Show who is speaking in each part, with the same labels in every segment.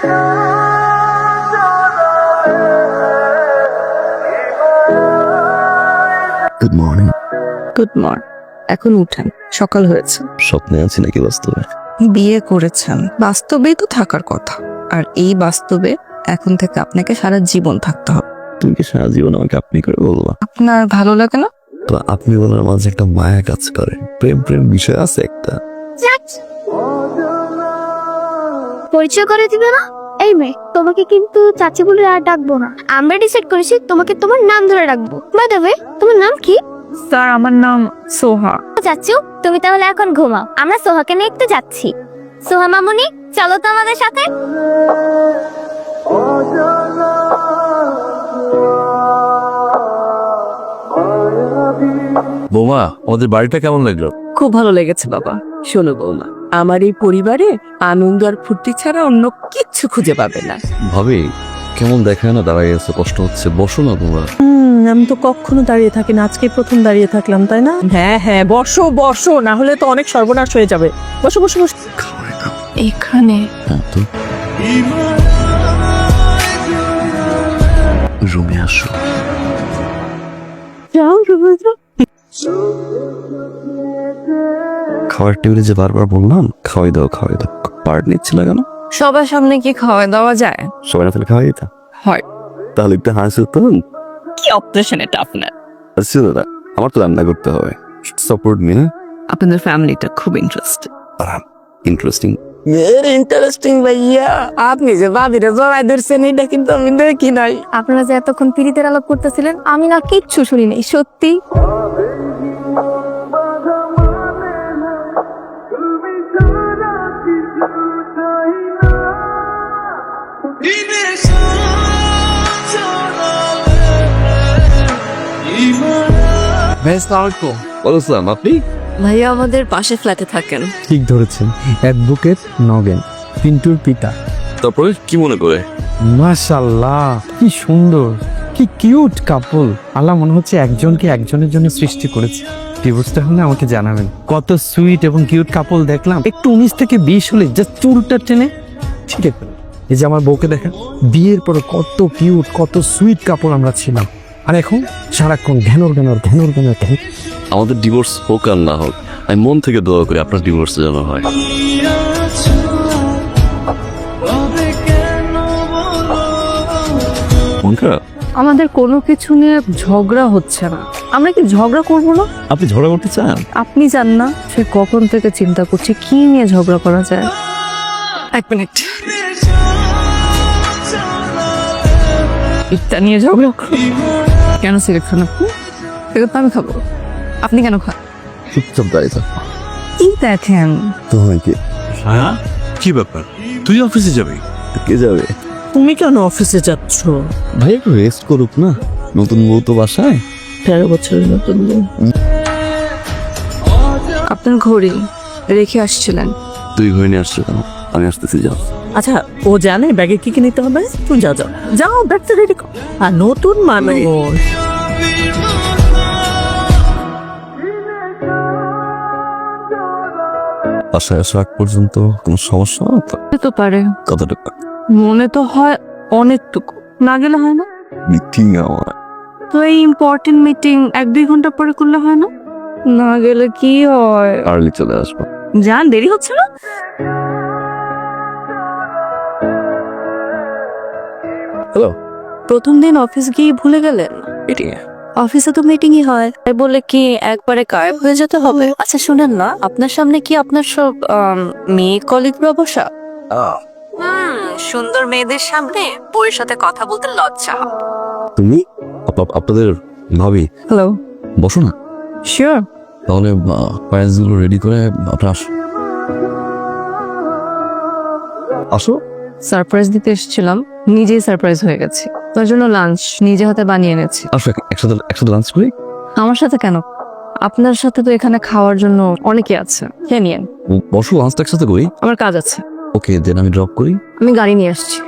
Speaker 1: Good morning
Speaker 2: good morning এখন উঠেন। সকাল হয়েছে।
Speaker 1: স্বপ্নে আছি নাকি বাস্তবে?
Speaker 2: বিয়ে করেছেন। বাস্তবেই তো থাকার কথা। আর এই বাস্তবে এখন থেকে আপনাকে সারা জীবন থাকতে হবে।
Speaker 1: তুমি কি সারা জীবন আমাকে আপনি করে বলবা?
Speaker 2: আপনার ভালো লাগে না?
Speaker 1: তো আপনি বলার মাঝে একটা মায়া কাজ করে। প্রেম প্রেম বিষয় আছে একটা।
Speaker 3: পরিচয় করে দিবে না? এই মেয়ে তোমাকে কিন্তু চাচি বলে আর ডাকবো না। আমরা ডিসাইড করেছি তোমাকে তোমার নাম ধরে ডাকবো বাই দ্য ওয়ে তোমার নাম কি?
Speaker 2: স্যার আমার নাম সোহা।
Speaker 3: চাচু তুমি তাহলে এখন ঘুমাও। আমরা সোহাকে নিয়ে একটু যাচ্ছি। সোহা মামুনি চলো তো আমাদের সাথে।
Speaker 4: বৌমা আমাদের বাড়িটা কেমন লাগল?
Speaker 5: খুব ভালো লেগেছে বাবা। শোনো বৌমা আমার এই পরিবারে আনন্দ আর ফুর্তি ছাড়া অন্য কিচ্ছু খুঁজে পাবে না।
Speaker 1: ভাবি কেমন দেখায় না দাঁড়াই আছে? কষ্ট হচ্ছে। বসো না তোমরা।
Speaker 6: আমি তো কখনো দাঁড়িয়ে থাকি না। আজকে প্রথম দাঁড়িয়ে থাকলাম তাই না? হ্যাঁ হ্যাঁ বসো বসো না হলে তো অনেক সর্বনাশ হয়ে যাবে। বসো বসো বসো।
Speaker 2: এখানে।
Speaker 1: হ্যাঁ তো? রুমে আসো।
Speaker 6: যাও রুমে যাও।
Speaker 1: খাওয়ার টেবিলে যে বারবার বললাম খাওয়াই দাও খাওয়াই দাও। পার্ট নিচ্ছিল কেন?
Speaker 2: সবার সামনে কি খাওয়া দাওয়া যায়?
Speaker 1: সবাই না তাহলে খাওয়াই দিতা?
Speaker 2: হয়।
Speaker 1: তাহলে একটু হাসি তো।
Speaker 5: কি অপারেশন এটা আপনার?
Speaker 1: আচ্ছা দাদা আমার তো রান্না করতে হবে। সাপোর্ট মি
Speaker 5: আপনাদের ফ্যামিলিটা খুব ইন্টারেস্ট
Speaker 1: ইন্টারেস্টিং ভেরি
Speaker 5: ইন্টারেস্টিং ভাইয়া। আপনি যে বাবিরে জড়াই ধরছেন এটা কিন্তু আমি দেখি নাই।
Speaker 3: আপনারা যে এতক্ষণ পিরিতের আলাপ করতেছিলেন আমি না কিচ্ছু শুনি নাই সত্যি
Speaker 4: বেশ আলাইকুম
Speaker 1: বলছিলাম আপনি?
Speaker 2: ভাইয়া আমাদের পাশে ফ্ল্যাটে থাকেন।
Speaker 7: ঠিক ধরেছেন অ্যাডভোকেট নগেন পিন্টুর পিতা।
Speaker 1: তারপরে কি মনে করে?
Speaker 7: মাশাল্লাহ কি সুন্দর কি কিউট কাপল। আল্লাহ মনে হচ্ছে একজনকে একজনের জন্য সৃষ্টি করেছে। ডিভোর্সটা হলে আমাকে জানাবেন। কত সুইট এবং কিউট কাপল দেখলাম। একটু উনিশ থেকে বিশ হলে জাস্ট চুলটা টেনে ঠিক আছে এই যে আমার বউকে দেখেন বিয়ের পরে কত কিউট কত সুইট কাপল আমরা ছিলাম। আর এখন সারাক্ষণ ঘ্যানোর ঘ্যানোর ঘ্যানোর ঘ্যানোর ঘ্যান
Speaker 1: আমাদের ডিভোর্স হোক আর না হোক আমি মন থেকে দোয়া করি আপনার ডিভোর্স যেন হয়। মন খারাপ
Speaker 2: আমাদের কোনো কিছু নিয়ে ঝগড়া হচ্ছে না। আমরা কি ঝগড়া করব না?
Speaker 1: আপনি ঝগড়া করতে চান?
Speaker 2: আপনি জান না সে কখন থেকে চিন্তা করছে কি নিয়ে ঝগড়া করা যায়? এক মিনিট। এটা নিয়ে ঝগড়া। কেন সিগারেট খান আপনি? সিগারেট তো আমি খাব। আপনি কেন খান?
Speaker 1: চুপচাপ দাঁড়িয়ে থাক।
Speaker 2: কি দেখেন।
Speaker 1: তোমাকে
Speaker 4: হ্যাঁ কি? ব্যাপার? তুই অফিসে যাবি?
Speaker 1: কে যাবে?
Speaker 6: তুমি কেন অফিসে যাচ্ছ?
Speaker 1: ভাই একটু রেস্ট করুক না। নতুন বউ তো বাসায়।
Speaker 6: তেরো বছরের নতুন বউ।
Speaker 2: আপনার ঘড়ি রেখে আসছিলেন।
Speaker 1: তুই ঘরে নিয়ে আসছো কেন? আমি আসতেছি যাও।
Speaker 6: আচ্ছা ও জানে ব্যাগে কি কি নিতে হবে? তুমি যাও যাও। যাও ব্যাগটা রেডি কর। আর নতুন মানুষ
Speaker 1: বাসায় আসা আগ পর্যন্ত কোনো সমস্যা?
Speaker 2: হতে তো পারে।
Speaker 1: কতটুকু
Speaker 2: মনে তো হয় অনেকটুকু। না গেলে হয় না?
Speaker 1: মিটিং আমার।
Speaker 2: তো এই ইম্পর্টেন্ট মিটিং এক দুই ঘণ্টা পরে করলে হয় না? না গেলে কি হয়?
Speaker 1: আর্লি চলে আসব।
Speaker 2: যান দেরি হচ্ছে না?
Speaker 1: হ্যালো?
Speaker 2: প্রথম দিন অফিস গিয়ে ভুলে গেলেন?
Speaker 1: মিটিং
Speaker 2: অফিসে তো মিটিংই হয়। তাই বলে কি একবারে গায়েব হয়ে যেতে হবে? আচ্ছা শুনেন না আপনার সামনে কি আপনার সব আম, মেয়ে কলিগরা বসা সুন্দর মেয়েদের সামনে বইয়ের সাথে কথা বলতে লজ্জা হয়।
Speaker 1: তুমি? আপ- আপনাদের ভাবি।
Speaker 2: হ্যালো?
Speaker 1: বসো না।
Speaker 2: শিওর
Speaker 1: তাহলে প্যারেন্টসগুলো রেডি করে আপনার আসো। আসো।
Speaker 2: সারপ্রাইজ দিতে এসেছিলাম। নিজেই সারপ্রাইজ হয়ে গেছি। তার জন্য লাঞ্চ নিজে হাতে বানিয়ে এনেছি।
Speaker 1: আসো এক- একসাথে একসাথে লাঞ্চ করি?
Speaker 2: আমার সাথে কেন? আপনার সাথে তো এখানে খাওয়ার জন্য অনেকে আছে। খেয়ে নিয়েন।
Speaker 1: বসো লাঞ্চটা একসাথে করি।
Speaker 2: আমার কাজ আছে।
Speaker 1: ওকে দেন আমি ড্রপ করি।
Speaker 2: আমি গাড়ি নিয়ে আসছি।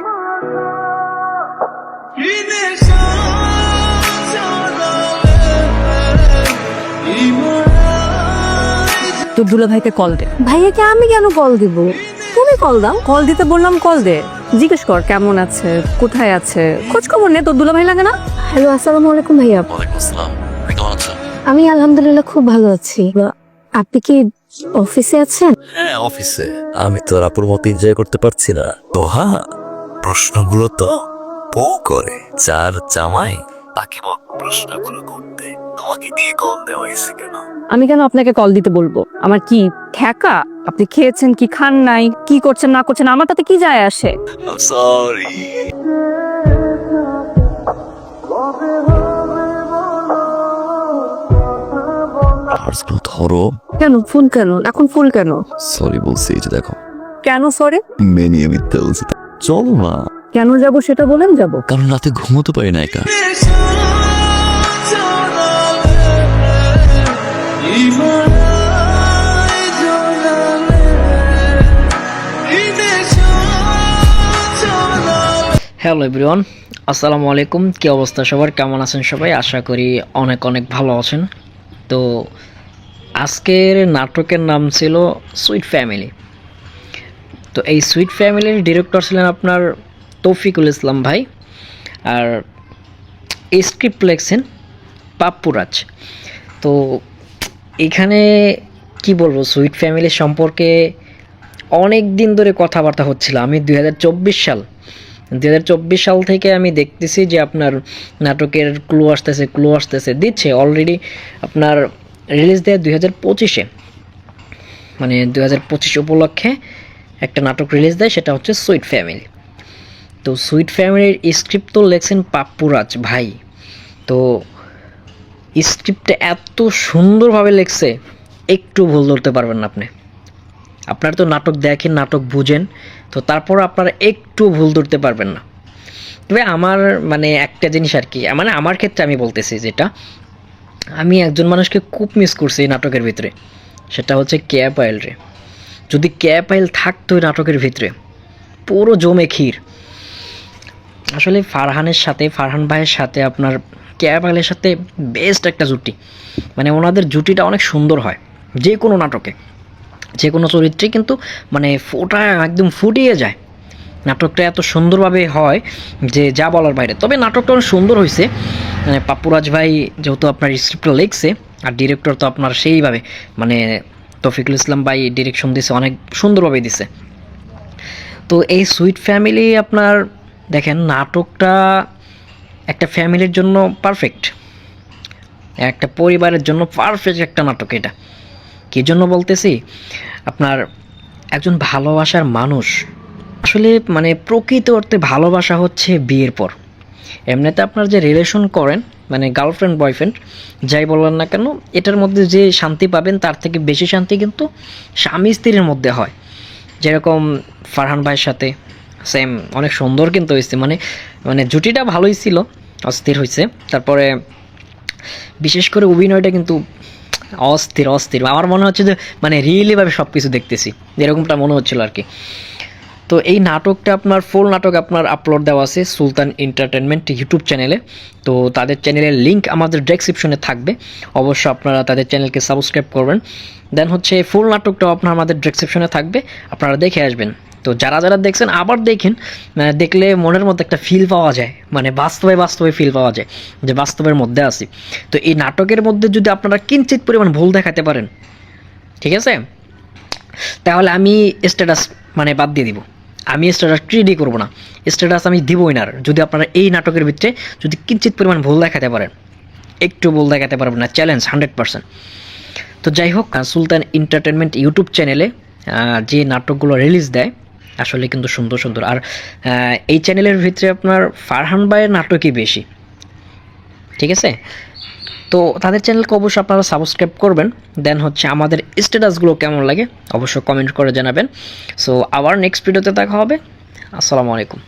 Speaker 2: তোর দুলা ভাইকে কল দে।
Speaker 3: ভাইয়াকে আমি কেন কল দিব? তুমি কল দাও।
Speaker 2: কল দিতে বললাম কল দে। জিজ্ঞেস কর কেমন আছে? কোথায় আছে? খোঁজ খবর নে তোর দুলাভাই লাগে না?
Speaker 3: হ্যালো আসসালামু আলাইকুম ভাইয়া। আমি আলহামদুলিল্লাহ খুব ভালো আছি। আপনি কি অফিসে আছেন?
Speaker 1: হ্যাঁ অফিসে। আমি তো আপুর মতো এনজয় করতে পারছি না। তো হ্যাঁ প্রশ্নগুলো তো বউ করে। চার জামাই তাকে প্রশ্নগুলো করতে। তোমাকে দিয়ে কল দেওয়া হয়েছে কেন?
Speaker 2: আমি কেন আপনাকে কল দিতে বলব? আমার কি ঠেকা? আপনি খেয়েছেন কি খান নাই কি করছেন না করছেন আমার তাতে কি যায় আসে?
Speaker 1: সরি ধরো
Speaker 2: কেন ফুল কেন? এখন ফুল কেন?
Speaker 1: সরি বলছি এই যে দেখো।
Speaker 2: কেন সরে
Speaker 1: মেনিয়ে মিথ্যা বলছি চলো না।
Speaker 2: কেন যাব সেটা বলেন যাব।
Speaker 1: কারণ রাতে ঘুমোতে পারি না একা।
Speaker 8: হ্যালো এভরিওয়ান আসসালামু আলাইকুম। কী অবস্থা সবার? কেমন আছেন সবাই? আশা করি অনেক অনেক ভালো আছেন। তো আজকের নাটকের নাম ছিল সুইট ফ্যামিলি তো এই সুইট ফ্যামিলির ডিরেক্টর ছিলেন আপনার তৌফিকুল ইসলাম ভাই আর স্ক্রিপ্ট লিখছেন পাপ্পুরাজ তো এখানে কি বলব সুইট ফ্যামিলি সম্পর্কে অনেক দিন ধরে কথাবার্তা হচ্ছিল। আমি দু হাজার চব্বিশ সাল দু হাজার চব্বিশ সাল থেকে আমি দেখতেছি যে আপনার নাটকের ক্লু আসতেছে ক্লু আসতেছে। দিচ্ছে অলরেডি আপনার রিলিজ দেয় দুই হাজার পঁচিশে। মানে দুই হাজার পঁচিশ উপলক্ষে একটা নাটক রিলিজ দেয়, সেটা হচ্ছে সুইট ফ্যামিলি তো সুইট ফ্যামিলির স্ক্রিপ্ট তো লেখছেন পাপ্পুরাজ ভাই। তো স্ক্রিপ্টটা এত সুন্দরভাবে লেখছে, একটু ভুল ধরতে পারবেন না আপনি। আপনারা তো নাটক দেখেন, নাটক বুঝেন, তো তারপর আপনারা একটু ভুল ধরতে পারবেন না। তবে আমার মানে একটা জিনিস আর কি মানে আমার ক্ষেত্রে আমি বলতেছি যেটা, আমি একজন মানুষকে খুব মিস করছি এই নাটকের ভিতরে, সেটা হচ্ছে কেয়া পায়েল রে। যদি কেয়া পায়েল থাকতো নাটকের ভিতরে, পুরো জমে ক্ষীর। আসলে ফারহানের সাথে, ফারহান ভাইয়ের সাথে, আপনার কেয়া পায়েলের সাথে বেস্ট একটা জুটি। মানে ওনাদের জুটিটা অনেক সুন্দর হয় যে কোনো নাটকে। যে কোনো চরিত্রে কিন্তু মানে ফোটা একদম ফুটিয়ে যায়। নাটকটা এত সুন্দরভাবে হয় যে যা বলার বাইরে। তবে নাটকটা অনেক সুন্দর হয়েছে মানে পাপ্পুরাজ ভাই যেহেতু আপনার স্ক্রিপ্টটা লিখছে, আর ডিরেক্টর তো আপনার সেইভাবে মানে তফিকুল ইসলাম ভাই ডিরেকশন দিছে, অনেক সুন্দরভাবে দিছে। তো এই সুইট ফ্যামিলি আপনার, দেখেন নাটকটা একটা ফ্যামিলির জন্য পারফেক্ট একটা পরিবারের জন্য পারফেক্ট একটা নাটক এটা। কী জন্য বলতেছি? আপনার একজন ভালোবাসার মানুষ আসলে মানে প্রকৃত অর্থে ভালোবাসা হচ্ছে বিয়ের পর। এমনিতে আপনার যে রিলেশন করেন মানে গার্লফ্রেন্ড বয়ফ্রেন্ড যাই বললেন না কেন, এটার মধ্যে যে শান্তি পাবেন তার থেকে বেশি শান্তি কিন্তু স্বামী স্ত্রীর মধ্যে হয়। যেরকম ফারহান ভাইয়ের সাথে সেম অনেক সুন্দর কিন্তু হয়েছে। মানে মানে জুটিটা ভালোই ছিল, অস্থির হয়েছে। তারপরে বিশেষ করে অভিনয়টা কিন্তু অস্থির অস্থির। আমার মনে হচ্ছে যে মানে রিয়েলিভাবে সব কিছু দেখতেছি। যেরকমটা মনে হচ্ছিল আর কি। তো এই নাটকটা আপনার ফুল নাটক আপনার আপলোড দেওয়া আছে সুলতান এন্টারটেনমেন্ট ইউটিউব চ্যানেলে তো তাদের চ্যানেলের লিঙ্ক আমাদের ডেসক্রিপশনে থাকবে। অবশ্য আপনারা তাদের চ্যানেলকে সাবস্ক্রাইব করবেন। দেন হচ্ছে ফুল নাটকটাও আপনার আমাদের ডেসক্রিপশনে থাকবে। আপনারা দেখে আসবেন। তো যারা যারা দেখছেন, আবার দেখেন মানে দেখলে মনের মধ্যে একটা ফিল পাওয়া যায়। মানে বাস্তবে বাস্তবে ফিল পাওয়া যায় যে বাস্তবের মধ্যে আছি। তো এই নাটকের মধ্যে যদি আপনারা কিঞ্চিত পরিমাণ ভুল দেখাতে পারেন, ঠিক আছে? তাহলে আমি স্ট্যাটাস মানে বাদ দিয়ে দিব। আমি স্ট্যাটাস ক্রিয়েটই করব না। স্ট্যাটাস আমি দিবই না যদি আপনারা এই নাটকের ভিতরে যদি কিঞ্চিত পরিমাণ ভুল দেখাতে পারেন, একটু ভুল দেখাতে পারবেন না চ্যালেঞ্জ হান্ড্রেড পার্সেন্ট তো যাই হোক সুলতান এন্টারটেনমেন্ট ইউটিউব চ্যানেলে যে নাটকগুলো রিলিজ দেয়, আসলে কিন্তু সুন্দর সুন্দর। আর এই চ্যানেলের ভিতরে আপনার ফারহান ভাইয়ের নাটকই বেশি। ঠিক আছে? তো তাদের চ্যানেলকে অবশ্যই আপনারা সাবস্ক্রাইব করবেন। দেন হচ্ছে আমাদের স্ট্যাটাসগুলো কেমন লাগে, অবশ্যই কমেন্ট করে জানাবেন। সো আবার নেক্সট ভিডিওতে দেখা হবে। আসসালামু আলাইকুম।